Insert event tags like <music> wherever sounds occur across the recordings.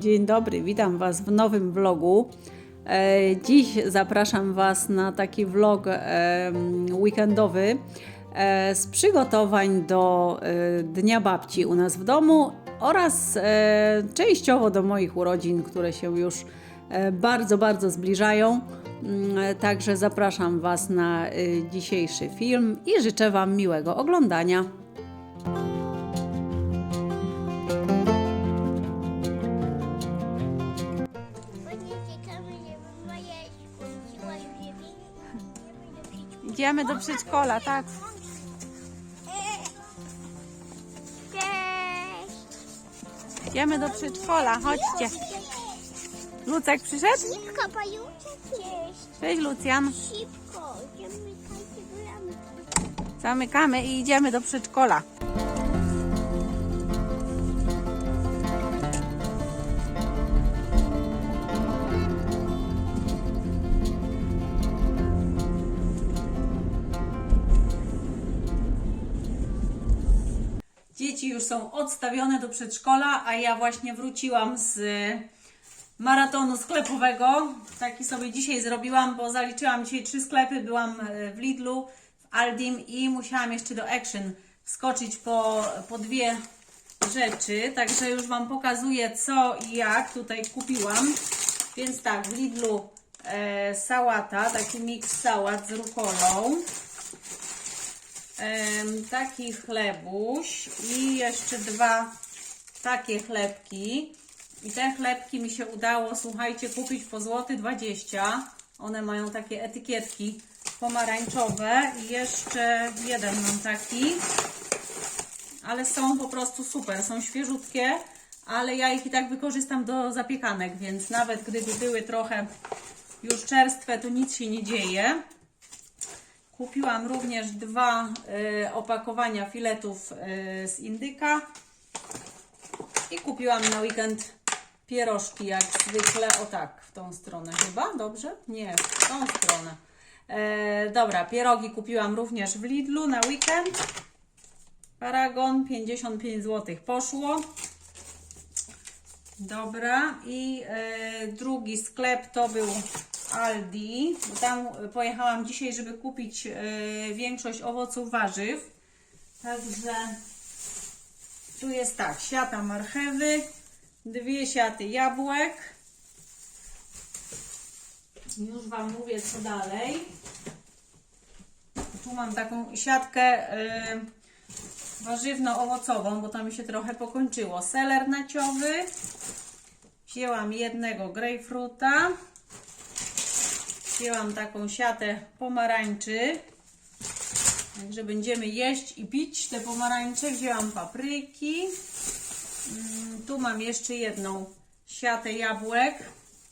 Dzień dobry, witam Was w nowym vlogu. E, Dziś zapraszam Was na taki vlog weekendowy e, z przygotowań do e, Dnia Babci u nas w domu oraz częściowo do moich urodzin, które się już bardzo, bardzo zbliżają. Mm, Także zapraszam Was na dzisiejszy film i życzę Wam miłego oglądania. Idziemy do przedszkola, tak? Cześć! Idziemy do przedszkola, chodźcie. Lucek przyszedł? Szybko, pajuczek jest. Cześć Lucjan. Szybko, idziemy. Zamykamy i idziemy do przedszkola. Są odstawione do przedszkola, a ja właśnie wróciłam z maratonu sklepowego. Taki sobie dzisiaj zrobiłam, bo zaliczyłam dzisiaj trzy sklepy. Byłam e, w Lidlu, w Aldim i musiałam jeszcze do Action wskoczyć po, po dwie rzeczy. Także już Wam pokazuję co i jak tutaj kupiłam. Więc tak, w Lidlu e, sałata, taki miks sałat z rukolą. Taki chlebuś i jeszcze dwa takie chlebki. I te chlebki mi się udało, słuchajcie, kupić po złoty 20. One mają takie etykietki pomarańczowe i jeszcze jeden mam taki. Ale są po prostu super, są świeżutkie, ale ja ich i tak wykorzystam do zapiekanek, więc nawet gdyby były trochę już czerstwe, to nic się nie dzieje. Kupiłam również dwa y, opakowania filetów y, z indyka i kupiłam na weekend pierożki jak zwykle, o tak, w tą stronę chyba, dobrze? Nie, w tą stronę. E, dobra, pierogi kupiłam również w Lidlu na weekend. Paragon 55 zł poszło. Dobra, i e, drugi sklep to był Aldi. Bo Tam pojechałam dzisiaj, żeby kupić e, większość owoców, warzyw. Także tu jest tak, siata marchewy, dwie siaty jabłek. Już Wam mówię co dalej. Tu mam taką siatkę y, warzywno-owocową, bo tam mi się trochę pokończyło. Seler naciowy. Wzięłam jednego grejpfruta. Wzięłam taką siatę pomarańczy. Także będziemy jeść i pić te pomarańcze. Wzięłam papryki. Mm, Tu mam jeszcze jedną siatę jabłek.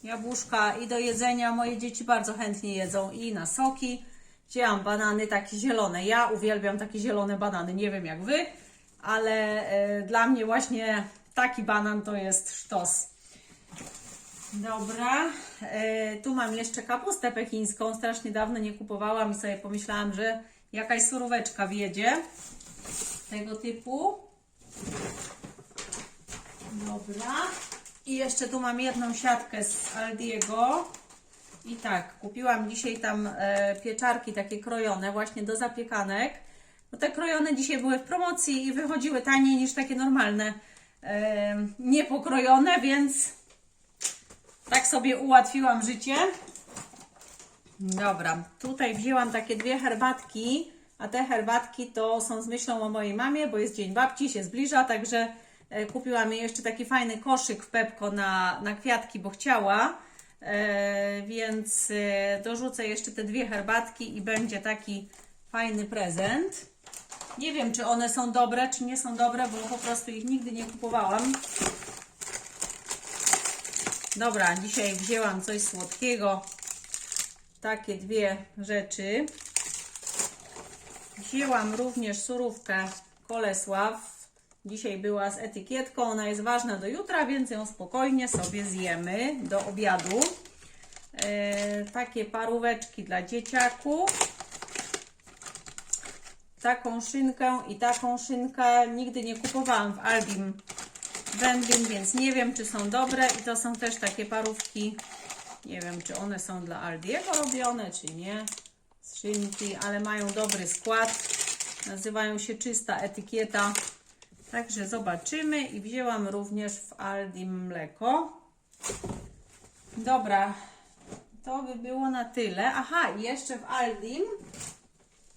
Jabłuszka i do jedzenia moje dzieci bardzo chętnie jedzą i na soki. Wzięłam banany takie zielone. Ja uwielbiam takie zielone banany. Nie wiem jak wy, ale e, dla mnie właśnie taki banan to jest sztos. Dobra, e, tu mam jeszcze kapustę pekińską. Strasznie dawno nie kupowałam i sobie pomyślałam, że jakaś suróweczka wjedzie tego typu. Dobra. I jeszcze tu mam jedną siatkę z Aldiego. I tak, kupiłam dzisiaj tam e, pieczarki takie krojone właśnie do zapiekanek. Bo te krojone dzisiaj były w promocji i wychodziły taniej niż takie normalne, e, niepokrojone, więc tak sobie ułatwiłam życie. Dobra, tutaj wzięłam takie dwie herbatki, a te herbatki to są z myślą o mojej mamie, bo jest Dzień Babci, się zbliża, także e, kupiłam jej jeszcze taki fajny koszyk w Pepko na, na kwiatki, bo chciała, e, więc e, dorzucę jeszcze te dwie herbatki i będzie taki fajny prezent. Nie wiem, czy one są dobre, czy nie są dobre, bo po prostu ich nigdy nie kupowałam. Dobra, dzisiaj wzięłam coś słodkiego. Takie dwie rzeczy. Wzięłam również surówkę Kolesław. Dzisiaj była z etykietką. Ona jest ważna do jutra, więc ją spokojnie sobie zjemy do obiadu. E, takie paróweczki dla dzieciaków. Taką szynkę i taką szynkę nigdy nie kupowałam w Albim wędlin, więc nie wiem, czy są dobre. I to są też takie parówki. Nie wiem, czy one są dla Aldiego robione, czy nie. Z szynki, ale mają dobry skład. Nazywają się czysta etykieta. Także zobaczymy. I wzięłam również w Aldi mleko. Dobra, to by było na tyle. Aha, jeszcze w Aldim,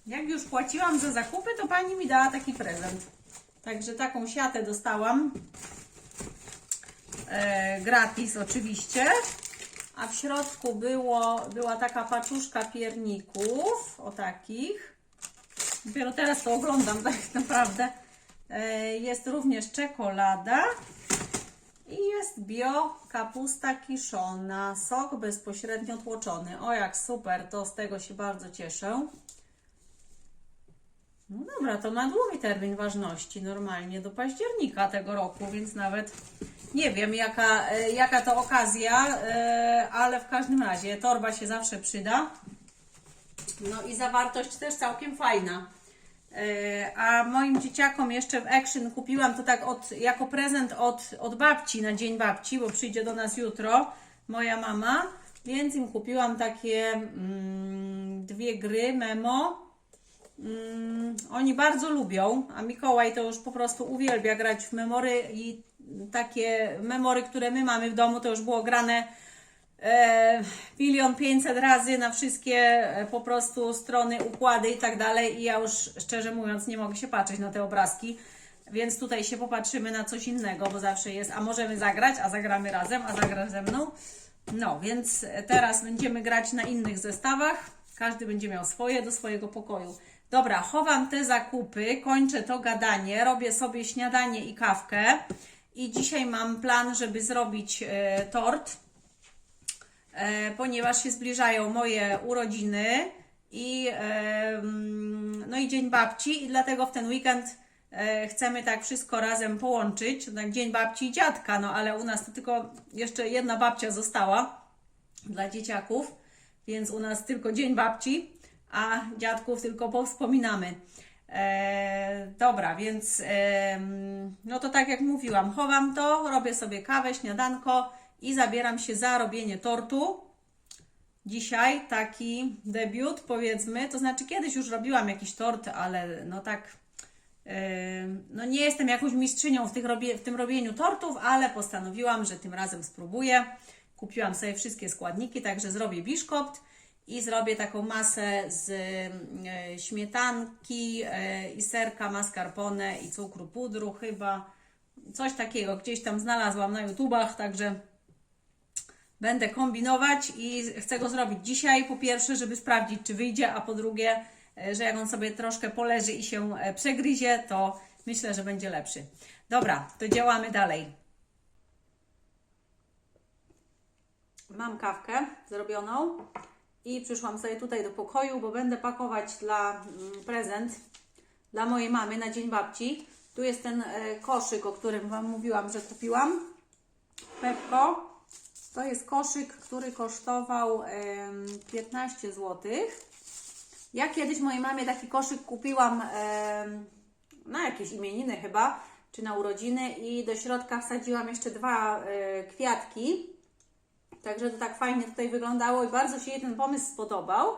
jak już płaciłam za zakupy, to pani mi dała taki prezent. Także taką siatę dostałam. E, gratis oczywiście. A w środku było, była taka paczuszka pierników, o takich. Dopiero teraz to oglądam <laughs> tak naprawdę. E, jest również czekolada. I jest bio kapusta kiszona, sok bezpośrednio tłoczony. O jak super, to z tego się bardzo cieszę. No dobra, to ma długi termin ważności, normalnie do października tego roku, więc nawet nie wiem jaka, e, jaka to okazja, e, ale w każdym razie torba się zawsze przyda. No i zawartość też całkiem fajna. E, A moim dzieciakom jeszcze w Action kupiłam to tak od, jako prezent od, od babci na Dzień Babci, bo przyjdzie do nas jutro moja mama, więc im kupiłam takie mm, dwie gry memo. Mm, oni bardzo lubią, a Mikołaj to już po prostu uwielbia grać w memory i takie memory, które my mamy w domu, to już było grane e, milion pięćset razy na wszystkie e, po prostu strony, układy i tak dalej i ja już szczerze mówiąc nie mogę się patrzeć na te obrazki, więc tutaj się popatrzymy na coś innego, bo zawsze jest, a możemy zagrać, a zagramy razem, a zagra ze mną. No, więc teraz będziemy grać na innych zestawach, każdy będzie miał swoje do swojego pokoju. Dobra, chowam te zakupy, kończę to gadanie, robię sobie śniadanie i kawkę. I dzisiaj mam plan, żeby zrobić e, tort e, ponieważ się zbliżają moje urodziny i, e, mm, no i Dzień Babci. I dlatego w ten weekend e, chcemy tak wszystko razem połączyć, tak Dzień Babci i Dziadka, no ale u nas to tylko jeszcze jedna babcia została dla dzieciaków, więc u nas tylko Dzień Babci, a dziadków tylko powspominamy. E, dobra, więc e, no to tak jak mówiłam, chowam to, robię sobie kawę, śniadanko i zabieram się za robienie tortu. Dzisiaj taki debiut, powiedzmy, to znaczy kiedyś już robiłam jakiś tort, ale no tak, e, no nie jestem jakąś mistrzynią w, tych robie, w tym robieniu tortów, ale postanowiłam, że tym razem spróbuję. Kupiłam sobie wszystkie składniki, także zrobię biszkopt i zrobię taką masę z e, śmietanki e, i serka mascarpone i cukru pudru chyba. Coś takiego gdzieś tam znalazłam na YouTubach, także będę kombinować i chcę go zrobić dzisiaj. Po pierwsze, żeby sprawdzić, czy wyjdzie, a po drugie, e, że jak on sobie troszkę poleży i się przegryzie, to myślę, że będzie lepszy. Dobra, to działamy dalej. Mam kawkę zrobioną i przyszłam sobie tutaj do pokoju, bo będę pakować dla mm, prezent dla mojej mamy na Dzień Babci. Tu jest ten e, koszyk, o którym Wam mówiłam, że kupiłam. Pepko. To jest koszyk, który kosztował em, 15 zł. Ja kiedyś mojej mamie taki koszyk kupiłam na jakieś imieniny chyba, czy na urodziny i do środka wsadziłam jeszcze dwa e, kwiatki. Także to tak fajnie tutaj wyglądało i bardzo się jej ten pomysł spodobał.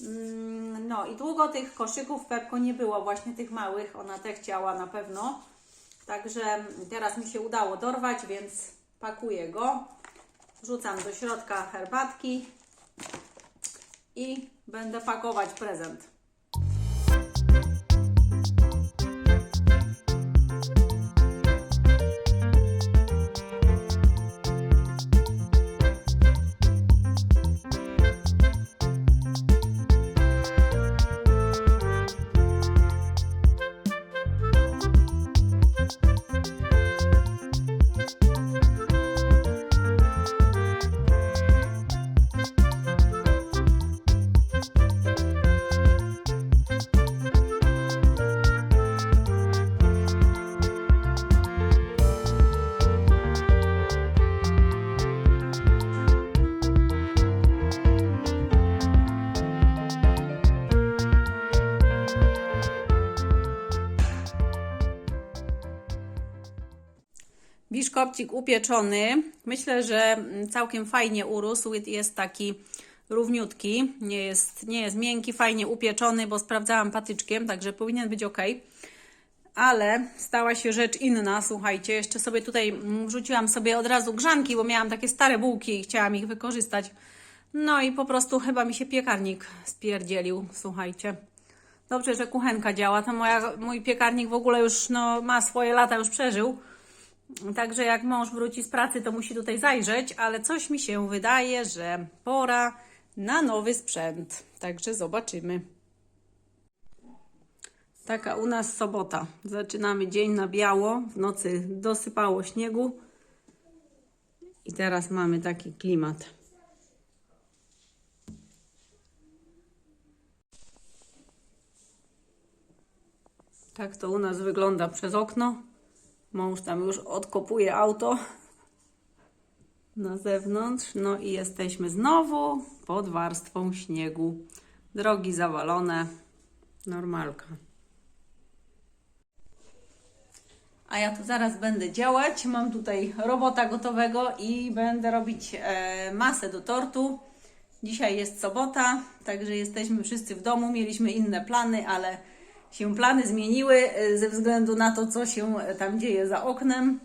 Mm, No i długo tych koszyków Pepko nie było, właśnie tych małych, ona te chciała na pewno. Także teraz mi się udało dorwać, więc pakuję go. Wrzucam do środka herbatki i będę pakować prezent. Biszkopcik upieczony. Myślę, że mm, całkiem fajnie urósł. Jest taki równiutki. Nie jest, nie jest miękki, fajnie upieczony, bo sprawdzałam patyczkiem, także powinien być ok. Ale stała się rzecz inna, słuchajcie. Jeszcze sobie tutaj mm, wrzuciłam sobie od razu grzanki, bo miałam takie stare bułki i chciałam ich wykorzystać. No i po prostu chyba mi się piekarnik spierdzielił, słuchajcie. Dobrze, że kuchenka działa. To moja, mój piekarnik w ogóle już no, ma swoje lata, już przeżył. Także jak mąż wróci z pracy, to musi tutaj zajrzeć, ale coś mi się wydaje, że pora na nowy sprzęt. Także zobaczymy. Taka u nas sobota. Zaczynamy dzień na biało. W nocy dosypało śniegu. I teraz mamy taki klimat. Tak to u nas wygląda przez okno. Mąż tam już odkopuje auto na zewnątrz. No i jesteśmy znowu pod warstwą śniegu. Drogi zawalone. Normalka. A ja tu zaraz będę działać. Mam tutaj robota gotowego i będę robić e, masę do tortu. Dzisiaj jest sobota, także jesteśmy wszyscy w domu. Mieliśmy inne plany, ale się plany zmieniły e, ze względu na to, co się tam dzieje za oknem.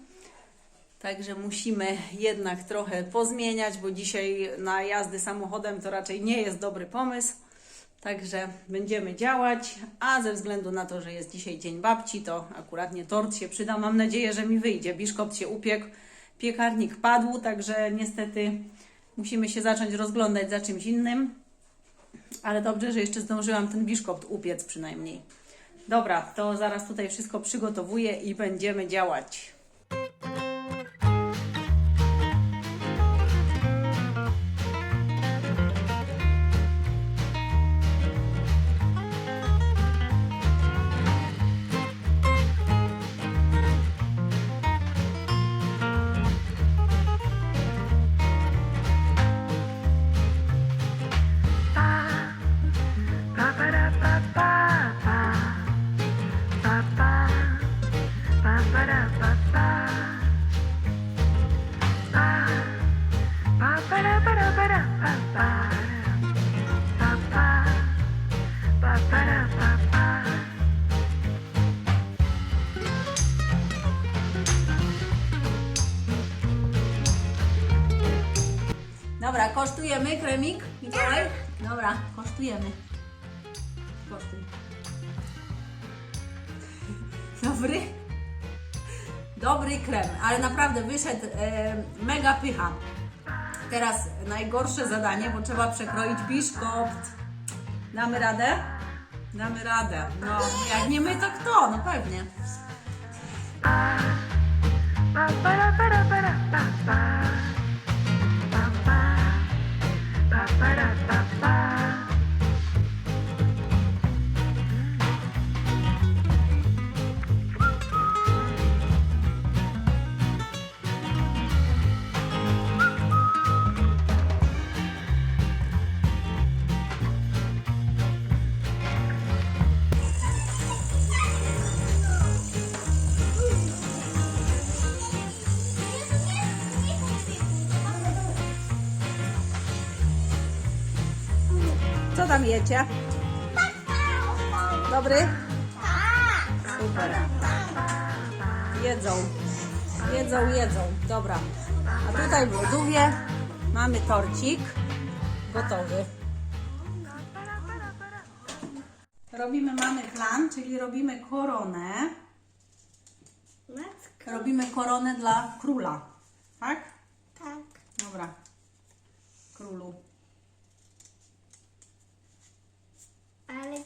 Także musimy jednak trochę pozmieniać, bo dzisiaj na jazdy samochodem to raczej nie jest dobry pomysł. Także będziemy działać, a ze względu na to, że jest dzisiaj Dzień Babci, to akurat nie tort się przyda. Mam nadzieję, że mi wyjdzie. Biszkopt się upiekł, piekarnik padł, także niestety musimy się zacząć rozglądać za czymś innym. Ale dobrze, że jeszcze zdążyłam ten biszkopt upiec przynajmniej. Dobra, to zaraz tutaj wszystko przygotowuję i będziemy działać. Kosztujemy kremik, Mikołaj? Dobra, kosztujemy. Kosztuj. Dobry? Dobry krem, ale naprawdę wyszedł e, mega pycha. Teraz najgorsze zadanie, bo trzeba przekroić biszkopt. Damy radę? Damy radę. No, jak nie my, to kto? No pewnie. Tam jecie? Dobry? Super. Jedzą. Jedzą, jedzą. Dobra. A tutaj w lodówie mamy torcik gotowy. Robimy, mamy plan, czyli robimy koronę. Robimy koronę dla króla. Tak? Tak. Dobra. Królu. Ale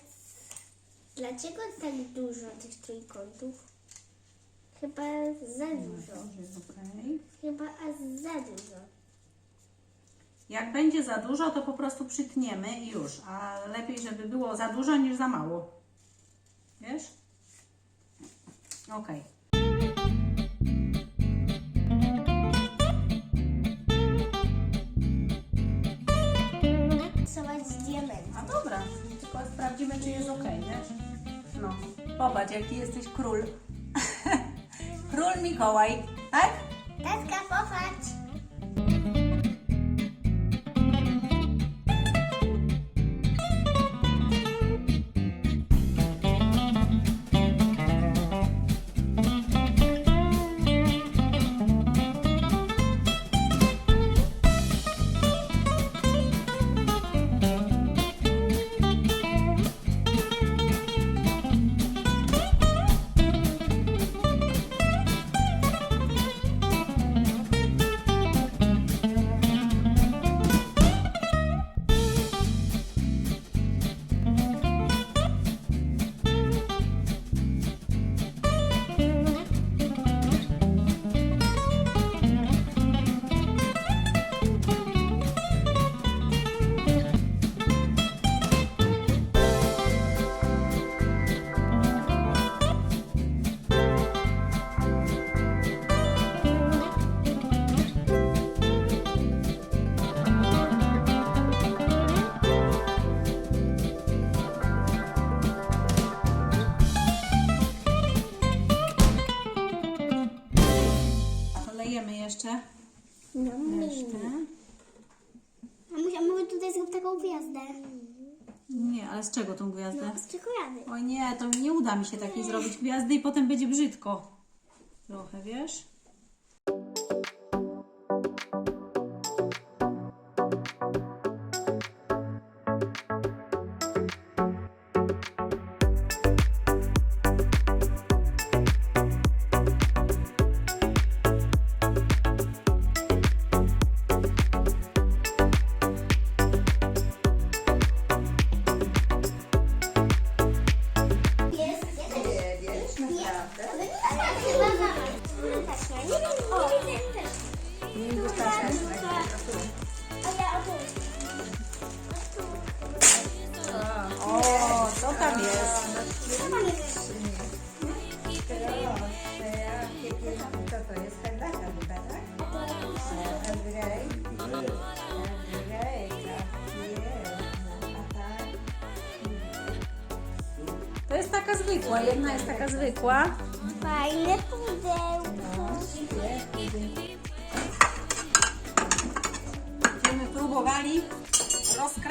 dlaczego tak dużo tych trójkątów? Chyba za dużo. Chyba aż za dużo. Jak będzie za dużo, to po prostu przytniemy i już. A lepiej, żeby było za dużo niż za mało. Wiesz? Okej. Rysować popatrz, jaki jesteś król. <laughs> król Mikołaj, tak? Tatka, popatrz. Lejemy jeszcze No, resztę. Mamusia, mogę tutaj zrobić taką gwiazdę. Nie, ale z czego tą gwiazdę? No, z czekolady. Oj nie, to nie uda mi się takiej zrobić gwiazdy i potem będzie brzydko. Trochę, wiesz? O, to jest. To jest taka zwykła, jedna jest taka zwykła. Fajne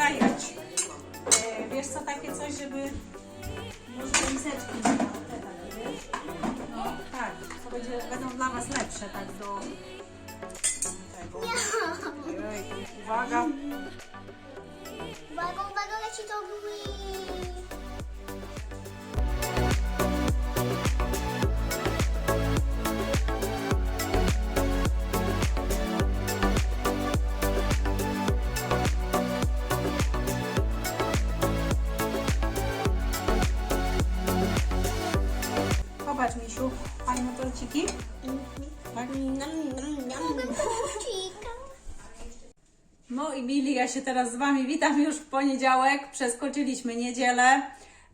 rozkrajać. E, wiesz co, takie coś, żeby może miseczki na te takie, wiesz? No tak, to będzie, będą dla Was lepsze tak do tego. Ojej, uwaga. Uwaga, uwaga, leci to gły. Ja się teraz z Wami witam już w poniedziałek. Przeskoczyliśmy niedzielę.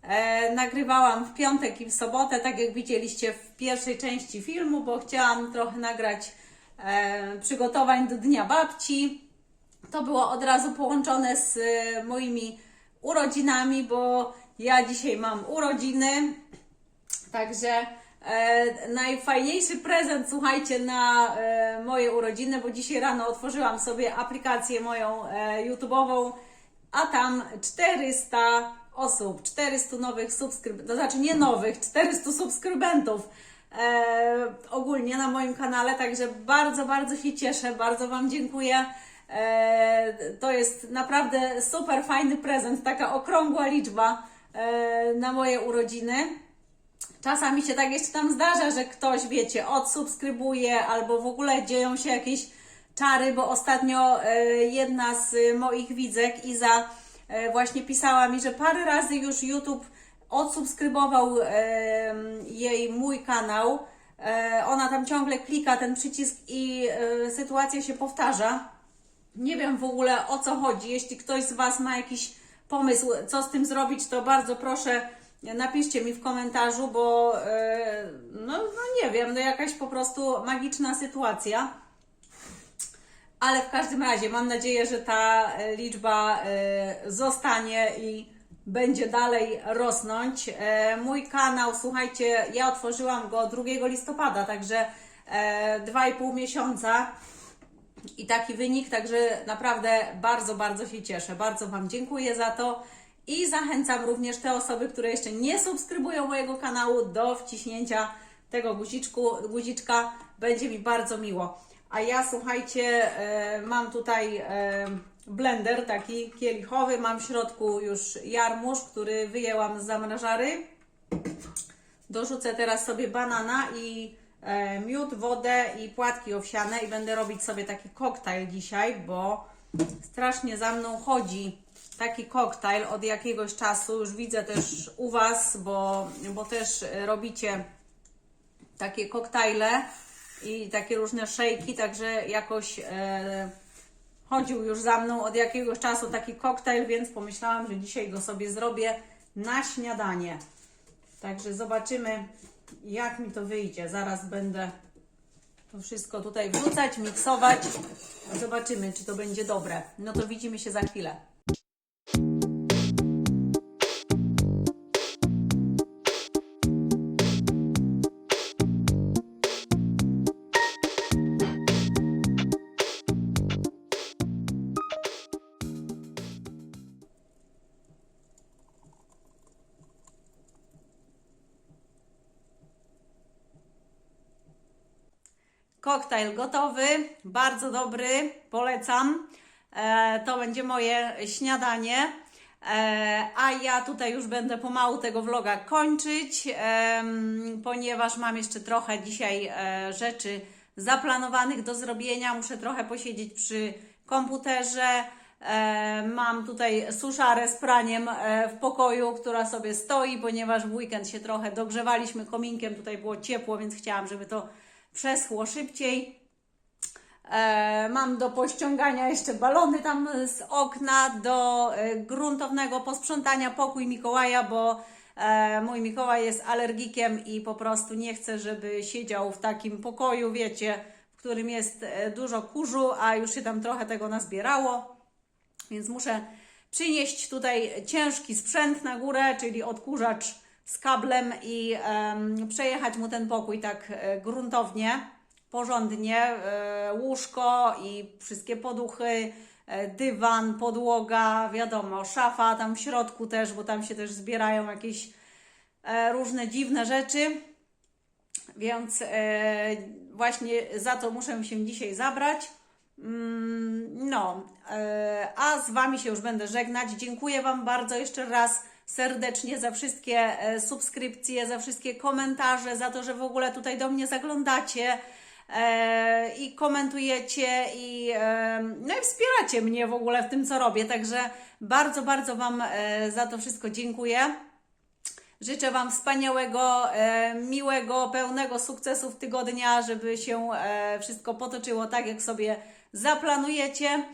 E, nagrywałam w piątek i w sobotę, tak jak widzieliście w pierwszej części filmu, bo chciałam trochę nagrać e, przygotowań do Dnia Babci. To było od razu połączone z e, moimi urodzinami, bo ja dzisiaj mam urodziny. Także e, najfajniejszy prezent, słuchajcie, na e, moje urodziny, bo dzisiaj rano otworzyłam sobie aplikację moją e, YouTube'ową, a tam 400 osób, 400 nowych subskrybentów, to znaczy nie nowych, 400 subskrybentów e, ogólnie na moim kanale, także bardzo, bardzo się cieszę, bardzo Wam dziękuję. E, to jest naprawdę super fajny prezent, taka okrągła liczba e, na moje urodziny. Czasami się tak jeszcze tam zdarza, że ktoś, wiecie, odsubskrybuje albo w ogóle dzieją się jakieś czary, bo ostatnio e, jedna z moich widzek, Iza, e, właśnie pisała mi, że parę razy już YouTube odsubskrybował e, jej mój kanał. Ona tam ciągle klika ten przycisk i sytuacja się powtarza. Nie wiem w ogóle o co chodzi. Jeśli ktoś z Was ma jakiś pomysł, co z tym zrobić, to bardzo proszę napiszcie mi w komentarzu, bo e, no, no nie wiem, no jakaś po prostu magiczna sytuacja. Ale w każdym razie mam nadzieję, że ta e, liczba e, zostanie i będzie dalej rosnąć. Mój kanał, słuchajcie, ja otworzyłam go 2 listopada, także e, 2,5 miesiąca i taki wynik, także naprawdę bardzo, bardzo się cieszę. Bardzo Wam dziękuję za to i zachęcam również te osoby, które jeszcze nie subskrybują mojego kanału do wciśnięcia tego guziczku, guziczka. Będzie mi bardzo miło. A ja słuchajcie, e, mam tutaj e, blender taki kielichowy, mam w środku już jarmuż, który wyjęłam z zamrażary. Dorzucę teraz sobie banana i e, miód, wodę i płatki owsiane i będę robić sobie taki koktajl dzisiaj, bo strasznie za mną chodzi taki koktajl od jakiegoś czasu. Już widzę też u Was, bo, bo też robicie takie koktajle i takie różne szejki, także jakoś e, chodził już za mną od jakiegoś czasu taki koktajl, więc pomyślałam, że dzisiaj go sobie zrobię na śniadanie. Także zobaczymy, jak mi to wyjdzie. Zaraz będę to wszystko tutaj wrzucać, miksować. Zobaczymy, czy to będzie dobre. No to widzimy się za chwilę. Koktajl gotowy, bardzo dobry, polecam. E, to będzie moje śniadanie. E, a ja tutaj już będę pomału tego vloga kończyć, ponieważ mam jeszcze trochę dzisiaj e, rzeczy zaplanowanych do zrobienia. Muszę trochę posiedzieć przy komputerze. Mam tutaj suszarę z praniem w pokoju, która sobie stoi, ponieważ w weekend się trochę dogrzewaliśmy kominkiem, tutaj było ciepło, więc chciałam, żeby to przeschło szybciej. E, mam do pościągania jeszcze balony tam z okna, do e, gruntownego posprzątania pokój Mikołaja, bo e, mój Mikołaj jest alergikiem i po prostu nie chce, żeby siedział w takim pokoju, wiecie, w którym jest dużo kurzu, a już się tam trochę tego nazbierało. Więc muszę przynieść tutaj ciężki sprzęt na górę, czyli odkurzacz z kablem i przejechać mu ten pokój tak e, gruntownie, porządnie. E, łóżko i wszystkie poduchy, e, dywan, podłoga, wiadomo, szafa tam w środku też, bo tam się też zbierają jakieś różne dziwne rzeczy. Więc właśnie za to muszę się dzisiaj zabrać. Mm, No, a z Wami się już będę żegnać. Dziękuję Wam bardzo jeszcze raz serdecznie za wszystkie e, subskrypcje, za wszystkie komentarze, za to, że w ogóle tutaj do mnie zaglądacie e, i komentujecie i, e, no i wspieracie mnie w ogóle w tym, co robię. Także bardzo, bardzo Wam za to wszystko dziękuję. Życzę Wam wspaniałego, miłego, pełnego sukcesów tygodnia, żeby się wszystko potoczyło tak, jak sobie zaplanujecie.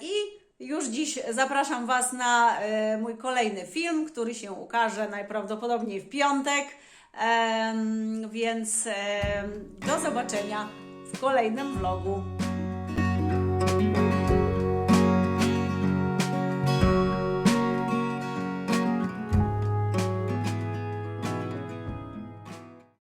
I już dziś zapraszam Was na e, mój kolejny film, który się ukaże najprawdopodobniej w piątek. Więc do zobaczenia w kolejnym vlogu.